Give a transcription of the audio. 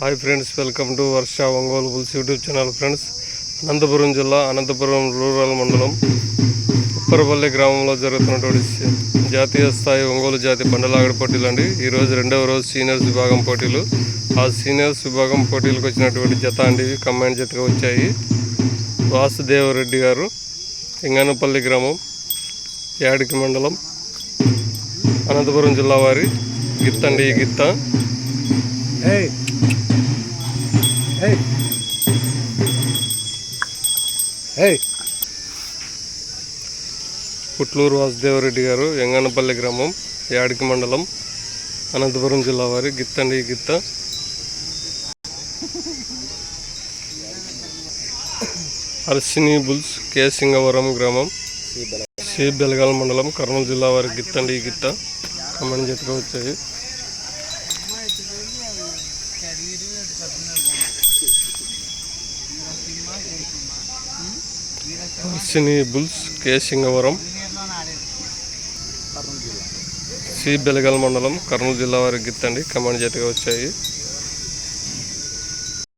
Hi friends welcome to Varsha Ongole bulls YouTube channel friends Anantapur జిల్లా Anantapur rural మండలం ఉప్పరపల్లి గ్రామంలో జరుగుతున్నటువంటి జాతీయ స్థాయి ఒంగోలు జాతి బండలాగడ పోటీలు అండి. ఈరోజు రెండవ రోజు సీనియర్స్ విభాగం పోటీలు. ఆ సీనియర్స్ విభాగం పోటీలకు వచ్చినటువంటి జత అండి ఇవి. జతగా వచ్చాయి. వాసుదేవరెడ్డి గారు ఇంగనపల్లి గ్రామం యాడికి మండలం అనంతపురం జిల్లా వారి గిత్తండి ఈ గిత్త. Hey. Hey. పుట్లూరు వాసుదేవరెడ్డి గారు ఎంగనపల్లి గ్రామం యాడికి మండలం అనంతపురం జిల్లా వారి గిత్తండి గిత్త. అర్సిని బుల్స్ కె. సింగవరం గ్రామం సి. బెలగాల మండలం కర్నూలు జిల్లా వారి గిత్తండి గిత్త. కమని జతగా వచ్చాయి. అర్సిని bulls K. Singavaram C. Belagal మండలం కర్నూలు జిల్లా వారికి గిత్తండి కమాండ్ జతగా వచ్చాయి.